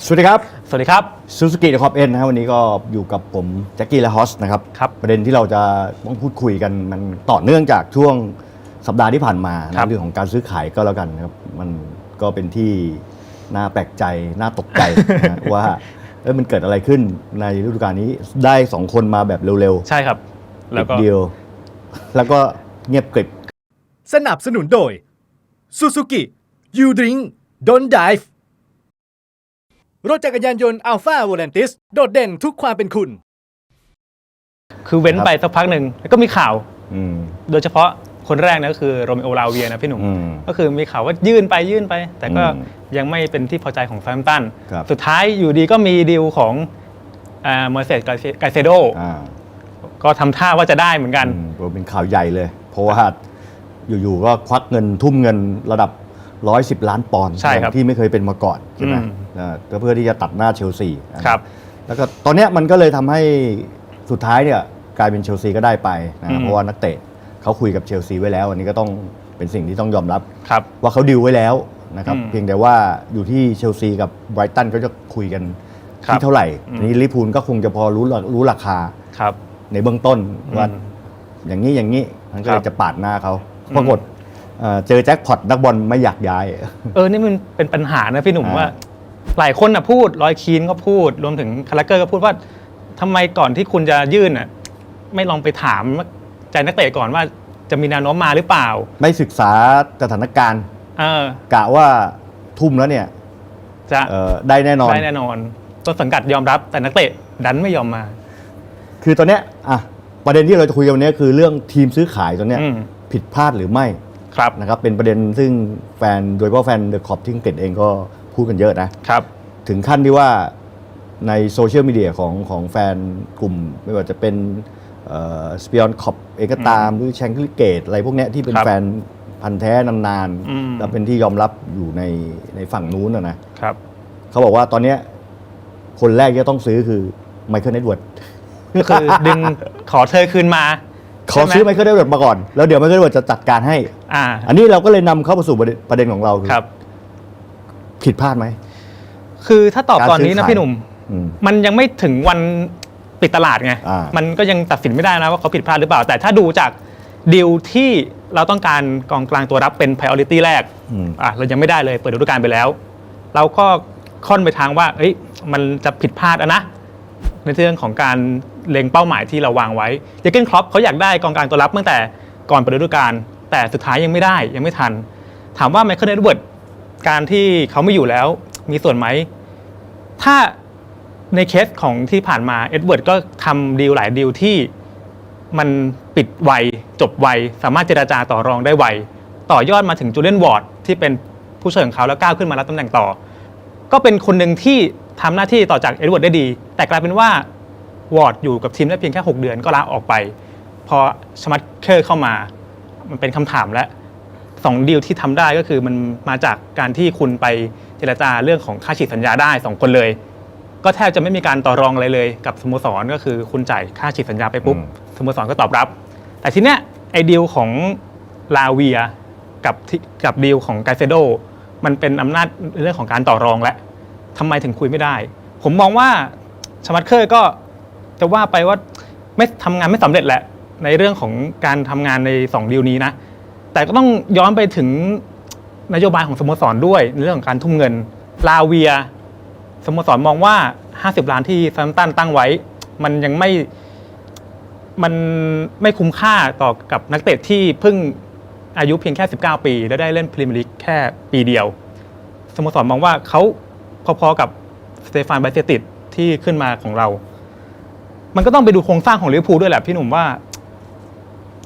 สวัสดีครับสวัสดีครับซูซูกิเดอะคอปเอ็นนะครับวันนี้ก็อยู่กับผมแจ็คกี้และฮอสนะครับครับ ประเด็นที่เราจะต้องพูดคุยกันมันต่อเนื่องจากช่วงสัปดาห์ที่ผ่านมาครันะบ เรื่องของการซื้อขายก็แล้วกันนะครับมันก็เป็นที่น่าแปลกใจน่าตกใจนะ ว่าเอ้ยมันเกิดอะไรขึ้นในฤดูกาลนี้ได้สองคนมาแบบเร็วใช่ครับ ๆแล้วก็ เดียว แล้วก็เงียบกริบ สนับสนุนโดย Suzuki You Drink Don't Dive รถจักรยานยนต์ Alpha v o l a n t i s โดดเด่นทุกความเป็นคุณ คือเว้นไปสักพักหนึ่งแล้วก็มีข่าว อืม โดยเฉพาะคนแรกนะก็คือโรเมโอลาเวียนะพี่หนุ่ม อืมก็คือมีข่าวว่ายื่นไปยื่นไป แต่ก็อืมยังไม่เป็นที่พอใจของแฟมตัน ครับ สุดท้ายอยู่ดีก็มีดีลของเมอร์เซสไกเซโดอ่าก็ทำท่าว่าจะได้เหมือนกัน อืมเป็นข่าวใหญ่เลย เพราะว่าอยู่ๆก็ควักเงินทุ่มเงินระดับ 110 ล้านปอนด์ใช่ครับ ที่ไม่เคยเป็นมาก่อนใช่ไหมอืมอ่า ก็เพื่อที่จะตัดหน้าเชลซีนะครับแล้วก็ตอนเนี้ยมันก็เลยทำให้สุดท้ายเนี่ยกลายเป็นเชลซีก็ได้ไปนะอืมเพราะว่านักเตะเขาคุยกับเชลซีไว้แล้ว อันนี้ก็ต้องเป็นสิ่งที่ต้องยอมรับครับว่าเขาดิวไว้แล้วนะครับอืมเพียงแต่ว่าอยู่ที่เชลซีกับไบรตันก็จะคุยกันครับที่เท่าไหร่อืมทีนี้ลิเวอร์พูลก็คงจะพอรู้รู้ราคาครับ ในเบื้องต้นว่าอืมอย่างนี้อย่างนี้มันก็เลครัยบจะปาดหน้าเขาปรากฏเอ่อเจอแจ็คพอตนักบอลไม่อยากย้าย เออนี่มันเป็นปัญหานะพี่หนุ่มอ่าว่า หลายคนนะพูดรอยคีนก็พูด รวมถึงคาราเกอร์ก็พูดว่าทำไมก่อนที่คุณจะยื่นน่ะไม่ลองไปถามใจนักเตะก่อนว่าจะมีแนวโน้มมาหรือเปล่า ไม่ศึกษาสถานการณ์ เออกะว่าทุ่มแล้วเนี่ยจะเอ่อได้แน่นอน ได้แน่นอนต้นสังกัดยอมรับแต่นักเตะดันไม่ยอมมา คือตอนเนี้ยอะประเด็นที่เราจะคุยกันวันนี้คือเรื่องทีมซื้อขายตอนเนี้ยอืม ผิดพลาดหรือไม่ครับ นะครับเป็นประเด็นซึ่งแฟนโดยเฉพาะแฟนเดอะคอปที่อังกฤษเองก็ พูดกันเยอะนะครับ ถึงขั้นที่ว่าในโซเชียลมีเดียของของแฟนกลุ่ม ไม่ว่าจะเป็นสเปียนคอปเองก็ตาม หรือแชงกิลเกตอะไรพวกเนี้ยที่เป็นครับแฟนพันธ์แท้นานอืม ๆ แล้วเป็นที่ยอมรับอยู่ในในฝั่งนู้นนะนะครับ เขาบอกว่าตอนเนี้ยคนแรกที่จะต้องซื้อคือไมเคิลเอ็ดเวิร์ดก็คือดึงขอเธอคืนมาขอซื้อไมใช่หเคิลเอ็ดเวิร์ดมาก่อน แล้วเดี๋ยวไมเคิลเอ็ดเวิร์ดจะจัดการให้ อ่า อันนี้เราก็เลยนำเข้ามาสู่ประเด็นประเด็นของเราคือครับ ผิดพลาดไหม คือถ้าตอบการตอนนี้ซื้อนะขายพี่หนุ่ม อืม มันยังไม่ถึงวันปิดตลาดไง อ่ามัมันก็ยังตัดสินไม่ได้นะว่าเขาผิดพลาดหรือเปล่า แต่ถ้าดูจากดีลที่เราต้องการกองกลางตัวรับเป็น priority แรกอืม อะเรายังไม่ได้เลยเปิดฤดูกาลไปแล้ว เราก็ค่อนไปทางว่า เอ้ย มันจะผิดพลาดอะนะ ในเรื่องของการเล็งเป้าหมายที่เราวางไว้เยเกนครอปเขาอยากได้กองกลางตัวรับตั้งแต่ก่อนเปิดฤดูกาลแต่สุดท้ายยังไม่ได้ยังไม่ทัน ถามว่าไมเคิลเอ็ดเวิร์ด การที่เขาไม่อยู่แล้วมีส่วนไหม ถ้าในเคสของที่ผ่านมาเอ็ดเวิร์ดก็ทำดีลหลายดีลที่มันปิดไว จบไว สามารถเจราจาต่อรองได้ไว ต่อยอดมาถึงจูเลียนวอร์ดที่เป็นผู้เช่วของเขาแล้วก้าวขึ้นมารับตำแหน่งต่อ ก็เป็นคนหนึ่งที่ทำหน้าที่ต่อจากเอ็ดเวิร์ดได้ดี แต่กลายเป็นว่าวอร์ดอยู่กับทีมได้เพียงแค่ 6 เดือนก็ลาออกไป พอชมัตเคอร์เข้ามา มันเป็นคำถามแล้ว สองดีลที่ทำได้ก็คือมันมาจากการที่คุณไปเจรจาเรื่องของค่าฉีดสัญญาได้สองคนเลย ก็แทบจะไม่มีการต่อรองอะไรเลยกับสโมสรก็คือคุณจ่ายค่าฉีดสัญญาไปปุ๊บอืมสโมสรก็ตอบรับ แต่ทีเนี้ยไอ้ดีลของลาเวียกับที่กับดีลของไกเซโดมันเป็นอำนาจเรื่องของการต่อรองและทำไมถึงคุยไม่ได้ ผมมองว่าชมัตเคอร์ก็จะว่าไปว่าไม่ทำงานไม่สำเร็จแหละในเรื่องของการทำงานในสองดีลนี้นะ แต่ก็ต้องย้อนไปถึงนโยบายของสโมสรด้วยในเรื่องของการทุ่มเงิน ลาเวียสโมสรมองว่า 50 ล้านที่ซัมตันตั้งไว้ มันยังไม่มันไม่คุ้มค่าต่อกับนักเตะที่เพิ่งอายุเพียงแค่ 19 ปี และได้เล่นพรีเมียร์ลีกแค่ปีเดียวสโมสรมองว่าเขาพอๆกับสเตฟานไบเซติสที่ขึ้นมาของเรา มันก็ต้องไปดูโครงสร้างของลิเวอร์พูลด้วยแหละพี่หนุ่มว่า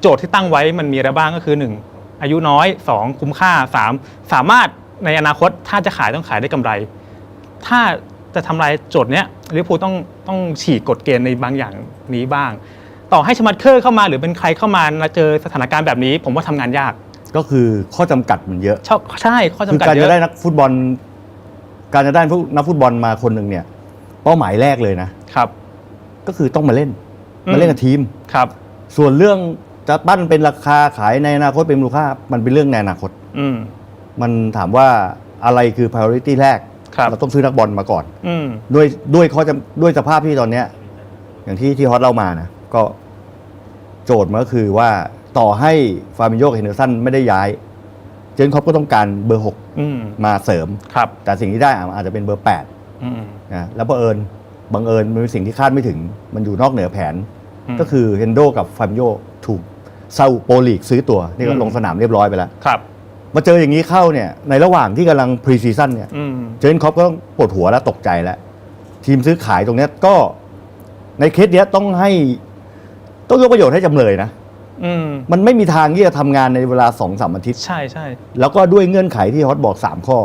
โจทย์ที่ตั้งไว้มันมีอะไรบ้างก็คือหนึ่ง อายุน้อยสองคุ้มค่าสามสามารถในอนาคตถ้าจะขายต้องขายได้กำไร ถ้าจะทำลายโจทย์เนี้ยลิเวอร์พูลต้องต้องฉีกกฎเกณฑ์ในบางอย่างนี้บ้าง ต่อให้ชมัดเคอร์เข้ามาหรือเป็นใครเข้ามามาเจอสถานการณ์แบบนี้ ผมว่าทำงานยาก ก็คือข้อจำกัดมันเยอะชอบใช่ข้อคือจำกัดการเยจะอะได้นักฟุตบอล การจะได้นักฟุตบอลมาคนหนึ่งเนี่ยเป้าหมายแรกเลยนะครับ ก็คือต้องมาเล่นอืมมาเล่นกับทีมครับ ส่วนเรื่อง จะปั้นเป็นราคาขายในอนาคตเป็นมูลค่ามันเป็นเรื่องในอนาคต อืม มันถามว่าอะไรคือ priority แรก ครับ เราต้องซื้อนักบอลมาก่อน อืม ด้วยด้วยข้อจำด้วยสภาพที่ตอนเนี้ย อย่างที่ที่ฮอตเล่ามานะก็โจทย์มันก็คือว่าต่อให้ฟาร์มิโยกับเฮนเดอร์สันไม่ได้ย้าย เจนคอปก็ต้องการเบอร์หกอืมมาเสริม ครับ แต่สิ่งที่ได้อาจจะเป็นเบอร์แปดอืม นะแล้วบังเอิญบังเอิญมันเป็นสิ่งที่คาดไม่ถึง มันอยู่นอกเหนือแผน อืม ก็คือเฮนโดกับฟาร์มิโยถูก ซาอุโปลีกซื้อตัวนี่ก็อืมลงสนามเรียบร้อยไปแล้ว ครับ มาเจออย่างนี้เข้าเนี่ยในระหว่างที่กำลังพรีซีซั่นเนี่ยอืม เจนคอปก็ต้องปวดหัวแล้วตกใจแล้ว ทีมซื้อขายตรงเนี้ยก็ในเคสเนี้ยต้องให้ต้องยกประโยชน์ให้จำเลยนะ อืม มันไม่มีทางที่จะทำงานในเวลาสองสามอาทิตย์ ใช่ใช่แล้วก็ด้วยเงื่อนไขที่ฮอตบอก 3 ข้อ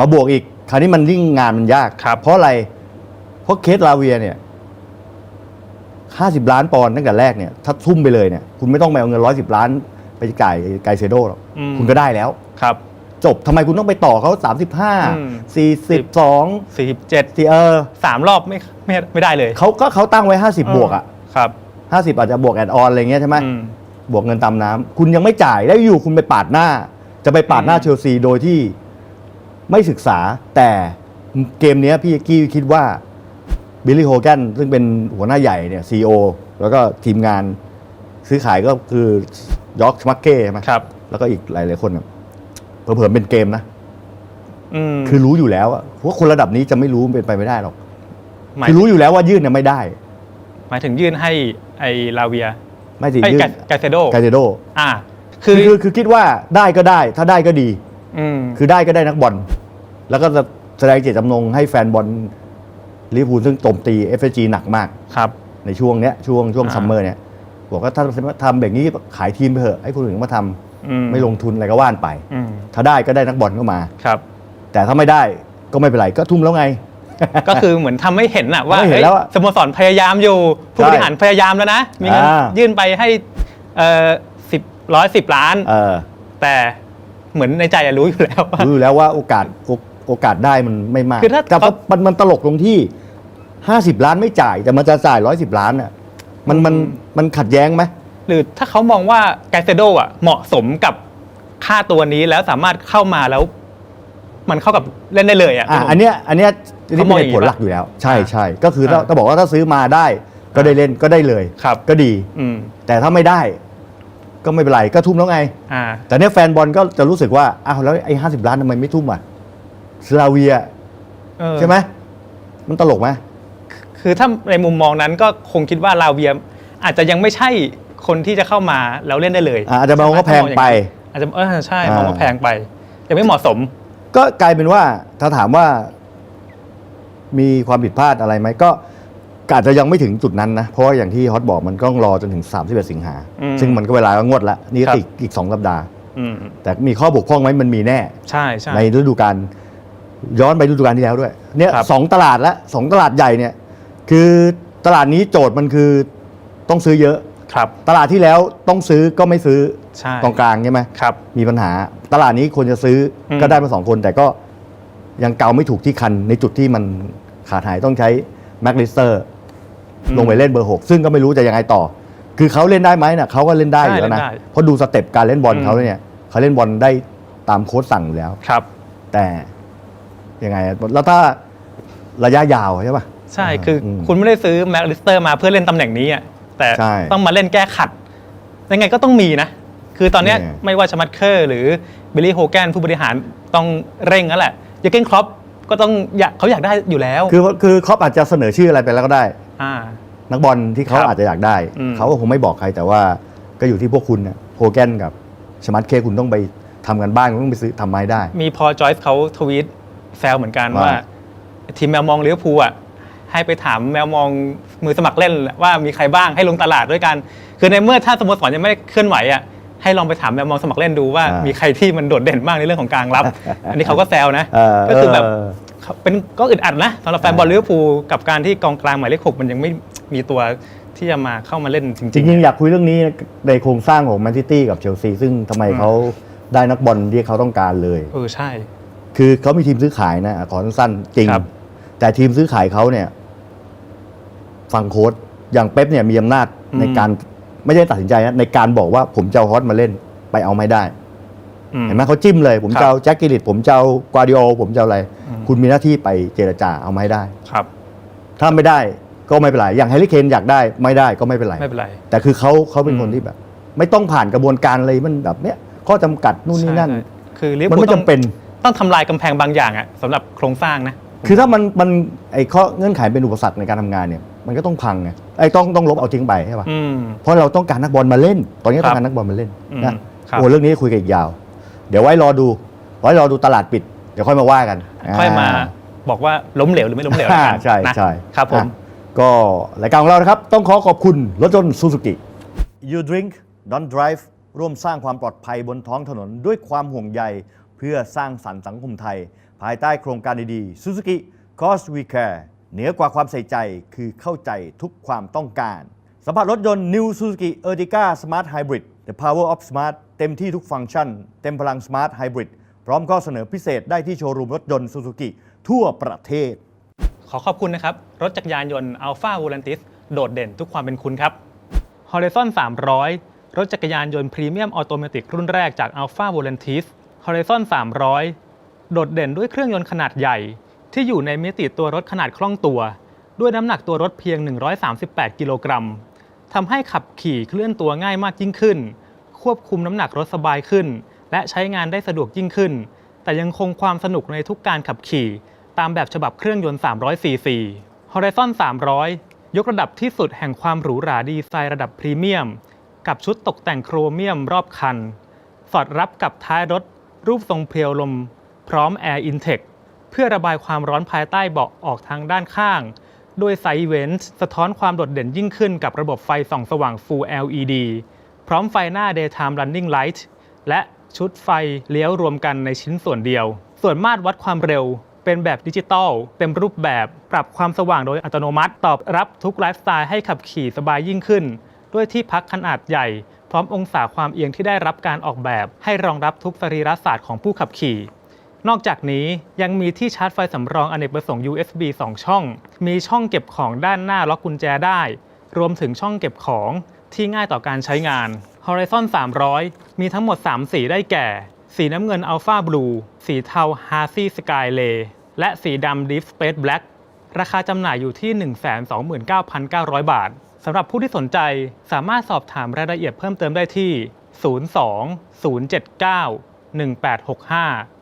มาบวกอีก คราวนี้มันยิ่งงานมันยากครับเพราะอะไร เพราะเคสลาเวียเนี่ย ห้าสิบล้านปอนด์ตั้งแต่แรกเนี่ยถ้าทุ่มไปเลยเนี่ยคุณไม่ต้องไปเอาเงินร้อยสิบล้านไปจ่ายไกเซโดหรอกอืม คุณก็ได้แล้ว ครับ จบทำไมคุณต้องไปต่อเขาสามสิบห้าอืมสี่สิบสองสี่สิบเจ็ดสี่เออสามรอบไม่ไม่ไม่ได้เลยเขาก็เขาตั้งไว้ห้าสิบบวกอะ ครับห้าสิบอาจจะบวกแอดออนอะไรเงี้ยใช่ไหม อืม บวกเงินตามน้ำคุณยังไม่จ่ายแล้วอยู่คุณไปปาดหน้า จะไปปาดหน้าอืม เชลซีโดยที่ไม่ศึกษา แต่เกมเนี้ยพี่กี้คิดว่า บิลลี่โฮแกนซึ่งเป็นหัวหน้าใหญ่เนี่ยซีอแล้วก็ทีมงานซื้อขายก็คือยอร์กมักเก้ใช่ไหมครับ แล้วก็อีกหลายๆคนอะเผื่อๆเป็นเกมนะอืมคือรู้อยู่แล้วอะว่าคนระดับนี้จะไม่รู้มันเป็นไปไม่ได้หรอกหมายคือรู้อยู่แล้วว่ายื่นเนี่ยไม่ได้ หมายถึงยื่นให้ไอ้ลาเวีย ไม่สิไอ้ยื่ไกนไกเซโดกาเซโดอ่าคืคืออคือคือคิดว่าได้ก็ได้ ถ้าได้ก็ดี อืมคือได้ก็ได้นักบอลแล้วก็จะแสดงเจตจำนงให้แฟนบอล ลิเวอร์พูลซึ่งโจมตี f อ g หนักมากครับในช่วงเนี้ยช่วงช่วงอ่าซัมเมอร์เนี่ยบอกว่าถ้าทำแบบนี้ขายทีมไปเถอะให้คนอื่นมาทำอืมไม่ลงทุนอะไรก็ว่านไปอืมถ้าได้ก็ได้นักบอลเข้ามาครับ แต่ถ้าไม่ได้ก็ไม่เป็นไรก็ทุ่มแล้วไง ก็คือเหมือนทำให้เห็นอะว่าทำให้เห็นแล้วอะเฮ้ยสโมสรพยายามอยู่ผู้บริหารพยายามแล้วนะมีเงินอ่ายื่นไปให้เอ่อสิบร้อยสิบล้านเออแต่เหมือนในใจอะรู้อยู่แล้วว่ารู้อยู่แล้วว่าโอกาสโอโอกาสได้มันไม่มากคือถ้าแต่เขามันมันตลกตรงที่ 50ล้านไม่จ่ายแต่มันจะจ่าย110ล้านอะมันมันมันขัดแย้งไหมหรือถ้าเขามองว่าไกเซโดอะเหมาะสมกับค่าตัวนี้แล้วสามารถเข้ามาแล้ว มันเข้ากับเล่นได้เลยอะอะอันเนี้ยอันเนี้ยนี่เขามเป็อนงเหตุผลอย่างนี้หลักอยู่แล้ว ใช่อ่าใช่ก็คือถ้าอ่าถ้าบอกว่าถ้าซื้อมาได้ ก็ได้เล่นก็ได้เลยครับก็ดีอืมแต่ถ้าไม่ได้ก็ไม่เป็นไรก็ทุ่มแล้วไงอ่าแต่เนี้ยแฟนบอลก็จะรู้สึกว่าอ้าวแล้วไอ้ห้าสิบล้านทำไมไม่ทุ่มอะสลาเวียเออใช่ไหมมันตลกไหม คือถ้าในมุมมองนั้นก็คงคิดว่าลาเวียอาจจะยังไม่ใช่คนที่จะเข้ามาแล้วเล่นได้เลยอะอาจจะมองว่าแพงไป อาจจะเออใช่อ่ามมองว่าแพงไปยังไม่เหมาะสม ก็กลายเป็นว่าถ้าถามว่า มีความผิดพลาดอะไรไหมก็อาจจะยังไม่ถึงจุดนั้นนะ เพราะว่าอย่างที่ฮอตบอกมันก็ต้องรอจนถึง 31 สิงหาอืมซึ่งมันก็เวลาก็งวดละนี่ก็ครับอีกอีกสองสัปดาห์อืมแต่มีข้อบกพร่องไหมมันมีแน่ ใช่ใช่ในฤดูกาลย้อนไปฤดูกาลที่แล้วด้วย เนี่ยครับสองตลาดละสองตลาดใหญ่เนี่ย คือตลาดนี้โจทย์มันคือต้องซื้อเยอะ ครับ ตลาดที่แล้วต้องซื้อก็ไม่ซื้อใช่ตรงกลางใช่ไหมครับ มีปัญหาตลาดนี้ควรจะซื้ออม ก็ได้มาสองคน แต่ก็ยังเกาไม่ถูกที่คันในจุดที่มันขาดหายต้องใช้แม็กลิสเตอร์ลงไปเล่นเบอร์ 6 ซึ่งก็ไม่รู้จะยังไงต่อ คือเขาเล่นได้ไหมนะเขาก็เล่นได้อยู่แล้วนะใช่เล่นได้เพราะดูสเต็ปการเล่นบอลอืม เขาเนี่ยเขาเล่นบอลได้ตามโค้ชสั่งอยู่แล้ว ครับ แต่ยังไงอะแล้วถ้าระยะยาวใช่ป่ะ ใช่คืออมคุณไม่ได้ซื้อแม็กลิสเตอร์มาเพื่อเล่นตำแหน่งนี้อะแต่ใช่ต้องมาเล่นแก้ขัด ยังไงก็ต้องมีนะ คือตอนเนี้ยเนี่ย ไม่ว่าชมัตเคอร์หรือบิลลี่โฮแกนผู้บริหารต้องเร่งแล้วแหละยาเก้นครอปก็ต้องอยากเขาอยากได้อยู่แล้วคือคือครอปอาจจะเสนอชื่ออะไรไปแล้วก็ได้อ่า นักบอลที่เขาครับอาจจะอยากได้ อืม เขาก็คงไม่บอกใครแต่ว่าก็อยู่ที่พวกคุณนะโฮแกนกับชมัตเคคุณต้องไปทำกันบ้านคุณต้องไปซื้อทำไม้ได้ มีพอจอยส์เขาทวีตแซวเหมือนกันว่า ว่า ทีมแมวมองลิเวอร์พูลอะ ให้ไปถามแมวมองมือสมัครเล่นว่ามีใครบ้างให้ลงตลาดด้วยกัน คือในเมื่อถ้าสโมสรยังไม่ได้เคลื่อนไหวอะให้ลองไปถามแมวมองสมัครเล่นดูว่าอ่ามีมีใครที่มันโดดเด่นมากในเรื่องของการรับ อันนี้เขาก็แซวนะเออก็คือแบบเออเขาเป็นก็อึดอัดนะสำหรับแฟนบอลลิเวอร์พูลกับการที่กองกลางหมายเลขหกมันยังไม่มีตัวที่จะมาเข้ามาเล่นจจริงริงๆอยากคุยเรื่องนี้ในโครงสร้างของแมนซิตี้กับเชลซีซึ่งทำไมอืมเขาได้นักบอลที่เขาต้องการเลยๆเออใช่ คือเขามีทีมซื้อขายนะขอสั้นๆจริงครับแต่ทีมซื้อขายเขาเนี่ย ฟังโค้ดอย่างเป๊ปเนี่ยมีอำนาจในการไม่ใช่ตัดสินใจนะในการบอกว่าผมจะเอาฮอตมาเล่นไปเอาไม่ได้อืมเห็นไหมเขาจิ้มเลย ผมครับจะเอาแจ็คกิลิตผมจะเอากวาดิโอผมจะเอาอะไร คุณมีหน้าที่ไปเจรจาเอามาให้ได้ครับ ถ้าไม่ได้ก็ไม่เป็นไรอย่างแฮร์รี่เคนอยากได้ไม่ได้ก็ไม่เป็นไรไม่เป็นไร แต่คือเขาเขาเป็นคนอืมที่แบบ ไม่ต้องผ่านกระบวนการอะไรมันแบบเนี้ยข้อจำกัดนู่นนี่นั่นใช่ใช่คือลิเวอมันร์พูลไม่ต้องจำเป็นต้องทำลายกำแพงบางอย่างอะสำหรับโครงสร้างนะ คือถ้ามันมันไอ้ข้อเงื่อนไขเป็นอุปสรรคในการทำงานเนี่ย มันก็ต้องพังไงไอ้ต้องต้องลบเอาทิ้งไปใช่ป่ะอืม เพราะเราต้องการนักบอลมาเล่น ตอนนี้ครัต้อบงการนักบอลมาเล่นอืมนะครับ โอ้เรื่องนี้คุยกันอีกยาว เดี๋ยวไว้รอดู ไว้รอดูตลาดปิด เดี๋ยวค่อยมาว่ากันค่อยมาาบอกว่าล้มเหลวหรือไม่ล้มเหลวแล้วกันใช่นะใช่ครับผม อะก็รายการของเรานะครับ ต้องขอขอบคุณรถยนต์ซูซูกิ You drink don't drive ร่วมสร้างความปลอดภัยบนท้องถนนด้วยความห่วงใย เพื่อสร้างสรรค์สังคมไทย ภายใต้โครงการดีๆ Suzuki Cause We Care เหนือกว่าความใส่ใจคือเข้าใจทุกความต้องการ สัมผัสรถยนต์ New Suzuki Ertiga Smart Hybrid The Power of Smart เต็มที่ทุกฟังก์ชัน เต็มพลัง Smart Hybrid พร้อมข้อเสนอพิเศษได้ที่โชว์รูมรถยนต์ Suzuki ทั่วประเทศ ขอขอบคุณนะครับ รถจักรยานยนต์ Alpha v o l a n t i s โดดเด่นทุกความเป็นคุณครับ Horizon 300 รถจักรยานยนต์พรีเมียมออโตเมติกรุ่นแรกจาก Alpha v o l a n t i s Horizon 300 โดดเด่นด้วยเครื่องยนต์ขนาดใหญ่ ที่อยู่ในมิติตัวรถขนาดคล่องตัว ด้วยน้ำหนักตัวรถเพียง 138 กิโลกรัมทำให้ขับขี่เคลื่อนตัวง่ายมากยิ่งขึ้น ควบคุมน้ำหนักรถสบายขึ้น และใช้งานได้สะดวกยิ่งขึ้น แต่ยังคงความสนุกในทุกการขับขี่ ตามแบบฉบับเครื่องยนต์ 300 ซีซี Horizon 300 ยกระดับที่สุดแห่งความหรูหราดีไซน์ระดับพรีเมียม กับชุดตกแต่งโครเมียมรอบคัน สอดรับกับท้ายรถ รูปทรงเพลียวลม พร้อม Air Intake เพื่อระบายความร้อนภายใต้เบาะออกทางด้านข้าง โดยไซเวนต์สะท้อนความโดดเด่นยิ่งขึ้นกับระบบไฟส่องสว่าง Full LED พร้อมไฟหน้า Daytime Running Light และชุดไฟเลี้ยวรวมกันในชิ้นส่วนเดียว ส่วนมาตรวัดความเร็วเป็นแบบดิจิตอลเต็มรูปแบบ ปรับความสว่างโดยอัตโนมัติ ตอบรับทุกไลฟ์สไตล์ให้ขับขี่สบายยิ่งขึ้น ด้วยที่พักขนาดใหญ่ พร้อมองศาความเอียงที่ได้รับการออกแบบ ให้รองรับทุกสรีระศาสตร์ของผู้ขับขี่ นอกจากนี้ยังมีที่ชาร์จไฟสำรองอเนกประสงค์ USB 2 ช่อง มีช่องเก็บของด้านหน้าล็อกกุญแจได้ รวมถึงช่องเก็บของที่ง่ายต่อการใช้งาน Horizon 300 มีทั้งหมด 3 สีได้แก่ สีน้ำเงิน Alpha Blue สีเทา Hazy Sky Lay และสีดำ Deep Space Black ราคาจำหน่ายอยู่ที่ 129,900 บาท สำหรับผู้ที่สนใจสามารถสอบถามรายละเอียดเพิ่มเติมได้ที่ 02 079 1865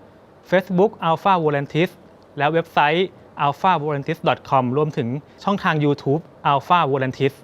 Facebook Alpha Volantis และเว็บไซต์ alphavolantis.com รวมถึงช่องทาง YouTube Alpha Volantis